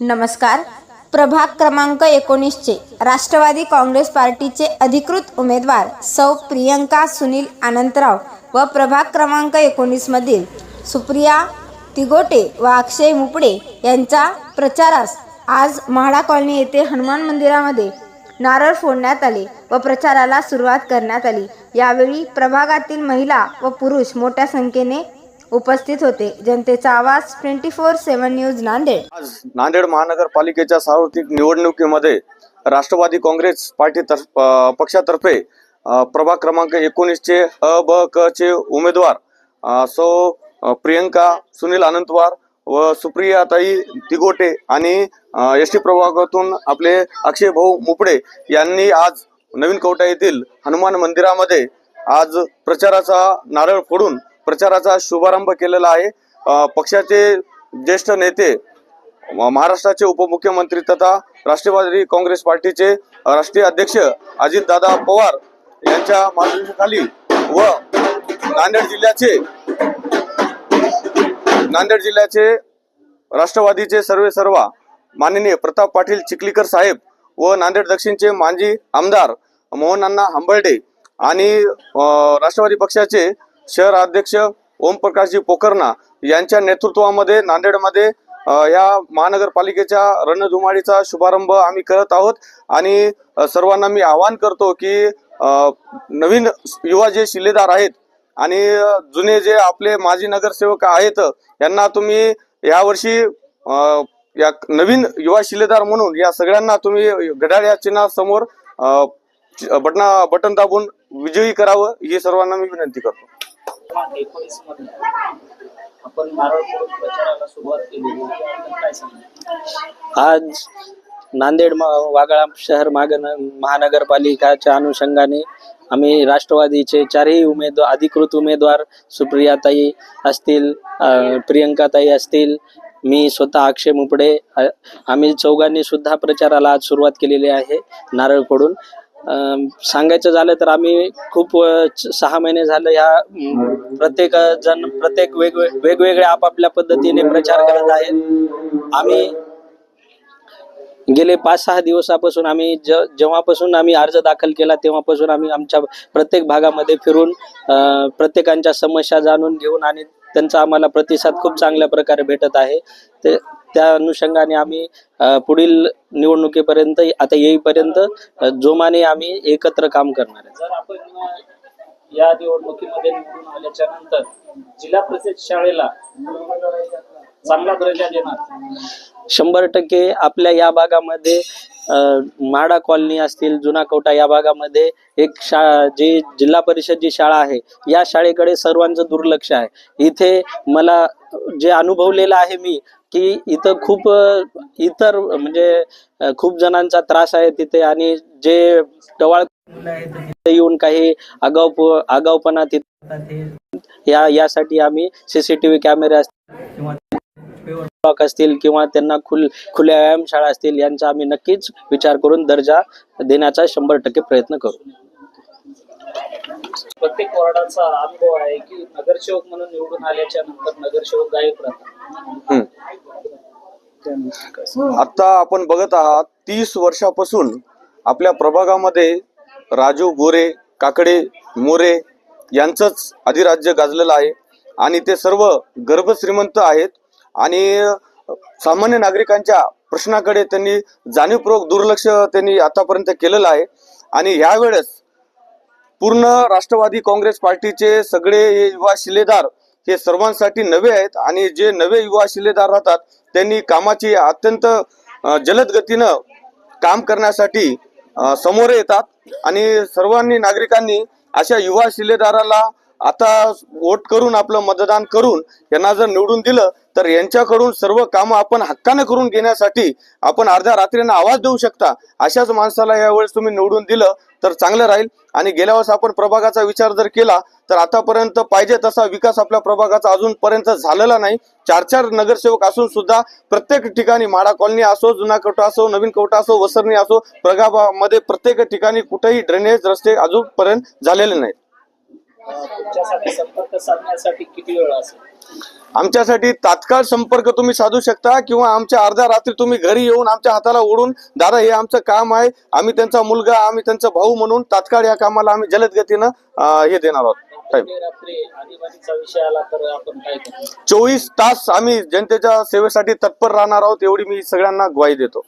नमस्कार. प्रभाग क्रमांक एकोणीसचे राष्ट्रवादी काँग्रेस पार्टीचे अधिकृत उमेदवार सौ प्रियंका सुनील अनंतराव व प्रभाग क्रमांक एकोणीसमधील सुप्रिया तिगोटे व अक्षय मुपडे यांच्या प्रचारास आज म्हाडा कॉलनी येथे हनुमान मंदिरामध्ये नारळ फोडण्यात आले व प्रचाराला सुरुवात करण्यात आली. यावेळी प्रभागातील महिला व पुरुष मोठ्या संख्येने उपस्थित होते. जनतेचा आवाज twenty four seven news Nanded. आज नांदेड महानगरपालिकेच्या सार्वत्रिक निवडणुकीमध्ये राष्ट्रवादी काँग्रेस पार्टी तर्फ पक्षातर्फे प्रभाग क्रमांक एकोणीसचे अ ब क चे उमेदवार सो प्रियंका सुनील अनंतवार व सुप्रियाताई तिगोटे आणि एस टी प्रभागातून आपले अक्षय भाऊ मुपडे यांनी आज नवीन कवटा येथील हनुमान मंदिरामध्ये आज प्रचाराचा नारळ फोडून प्रचाराचा शुभारंभ केलेला आहे. पक्षाचे ज्येष्ठ नेते महाराष्ट्राचे उपमुख्यमंत्री तथा राष्ट्रवादी काँग्रेस पार्टीचे राष्ट्रीय अध्यक्ष अजितदादा पवार यांच्या मार्गदर्शनाखाली व नांदेड जिल्ह्याचे नांदेड जिल्ह्याचे राष्ट्रवादीचे सर्वे सर्वा माननीय प्रताप पाटील चिखलीकर साहेब व नांदेड दक्षिणचे माजी आमदार मोहन अण्णा हंबर्डे आणि राष्ट्रवादी पक्षाचे शहर अध्यक्ष ओमप्रकाशजी पोखरणा यांच्या नेतृत्वामध्ये नांदेडमध्ये या महानगरपालिकेच्या रणधुमाळीचा शुभारंभ आम्ही करत आहोत. आणि सर्वांना मी आवाहन करतो की नवीन युवा जे शिलेदार आहेत आणि जुने जे आपले माजी नगरसेवक आहेत यांना तुम्ही यावर्षी या नवीन युवा शिलेदार म्हणून या सगळ्यांना तुम्ही घड्याळ या चिन्हासमोर बटना बटन दाबून विजयी करावं ही सर्वांना मी विनंती करतो. क्रमांक एकोणीसमध्ये आपण नारळ फोडून प्रचाराला सुरुवात केली. काय सांगू आज नांदेड वागळा शहर माग महानगरपालिकाच्या अनुषंगाने आम्ही राष्ट्रवादीचे चारही उमेदवार अधिकृत उमेदवार सुप्रियाताई असतील प्रियंकाताई असतील मी स्वतः अक्षय मुपडे आम्ही चौघांनी सुद्धा प्रचाराला आज सुरुवात केलेली आहे नारळ फोडून सांगायचं झालं तर आम्ही खूप सहा महिने झालं ह्या प्रत्येक जण प्रत्येक वेगवेगळ्या वेगवेगळ्या आपापल्या पद्धतीने प्रचार करत आहेत. आम्ही गेले पाच सहा दिवसापासून आम्ही ज जेव्हापासून आम्ही अर्ज दाखल केला तेव्हापासून आम्ही आमच्या प्रत्येक भागामध्ये फिरून प्रत्येकांच्या समस्या जाणून घेऊन आणि त्यांचा आम्हाला प्रतिसाद खूप चांगल्या प्रकारे भेटत आहे. ते त्या अनुषंगाने आम्ही पुढील निवडणुकीपर्यंत आता येईपर्यंत जोमाने आम्ही एकत्र काम करणार आहे. जर आपण अ, या निवडणुकीमध्ये निवडून आल्याच्यानंतर जिल्हा परिषद शाळेला चांगला दर्जा देणार? शंभर टक्के आपल्या या भागामध्ये अ, म्हाडा कॉलनी असतील जुना कोटा या भागामध्ये एक शाळा जी जिल्हा परिषद जी शाळा आहे या शाळेकडे सर्वांचं दुर्लक्ष आहे. इथे मला जे अनुभवलेलं आहे मी की इथं खूप इतर म्हणजे खूप जणांचा त्रास आहे तिथे आणि जे टवाळ तिथे येऊन काही आगाव आगाऊपणा तिथे या यासाठी आम्ही सीसीटीव्ही कॅमेरे असतील किंवा ब्लॉक असतील किंवा त्यांना खुल खुल्या व्यायामशाळा असतील यांचा आम्ही नक्कीच विचार करून दर्जा देण्याचा शंभर टक्के प्रयत्न करू. प्रत्येक वॉर्डाचा अनुभव आहे की नगरसेवक म्हणून निवडून आल्याच्यानंतर नगरसेवक गायब राहतात. आता आपण बघत आहात तीस वर्षापासून आपल्या प्रभागामध्ये राजू गोरे काकडे मोरे यांचंच अधिराज्य गाजलेलं आहे. आणि ते सर्व गर्भश्रीमंत आहेत. आणि सामान्य नागरिकांच्या प्रश्नाकडे त्यांनी जाणीवपूर्वक दुर्लक्ष त्यांनी आतापर्यंत केलेलं आहे. आणि ह्यावेळेस पूर्ण राष्ट्रवादी काँग्रेस पार्टीचे सगळे युवा शिलेदार हे सर्वांसाठी नवे आहेत आणि जे नवे युवा शिलेदार राहतात त्यांनी कामाची अत्यंत जलद गतीनं काम करण्यासाठी समोर येतात. आणि सर्वांनी नागरिकांनी अशा युवा शिलेदाराला आता वोट करून आपलं मतदान करून यांना जर निवडून दिलं तर यांच्याकडून सर्व कामं आपण हक्कानं करून घेण्यासाठी आपण अर्ध्या रात्रीनं आवाज देऊ शकता. अशाच माणसाला यावेळेस तुम्ही निवडून दिलं तर चांगलं राहील. आणि गेल्या वर्ष आपण प्रभागाचा विचार जर केला तर आतापर्यंत पाहिजे तसा विकास आपल्या प्रभागाचा अजूनपर्यंत झालेला नाही. चार चार नगरसेवक असून सुद्धा प्रत्येक ठिकाणी माडा कॉलनी असो जुना कोटा असो नवीन कोटा असो वसरणी असो प्रभागामध्ये प्रत्येक ठिकाणी कुठेही ड्रेनेज रस्ते अजूनपर्यंत झालेले नाहीत. तुमच्यासाठी संपर्क साधण्यासाठी किती वेळ असेल? आमच्यासाठी तात्काळ संपर्क तुम्ही साधू शकता किंवा आमच्या अर्ध्या रात्री तुम्ही घरी येऊन आमच्या हाताला ओढून दादा हे आमचं काम आहे आम्ही त्यांचा मुलगा आम्ही त्यांचा भाऊ म्हणून तात्काळ या कामाला आम्ही जलद गतीनं हे देणार आहोत. चोवीस तास आम्ही जनतेच्या सेवेसाठी तत्पर राहणार आहोत एवढी मी सगळ्यांना ग्वाही देतो.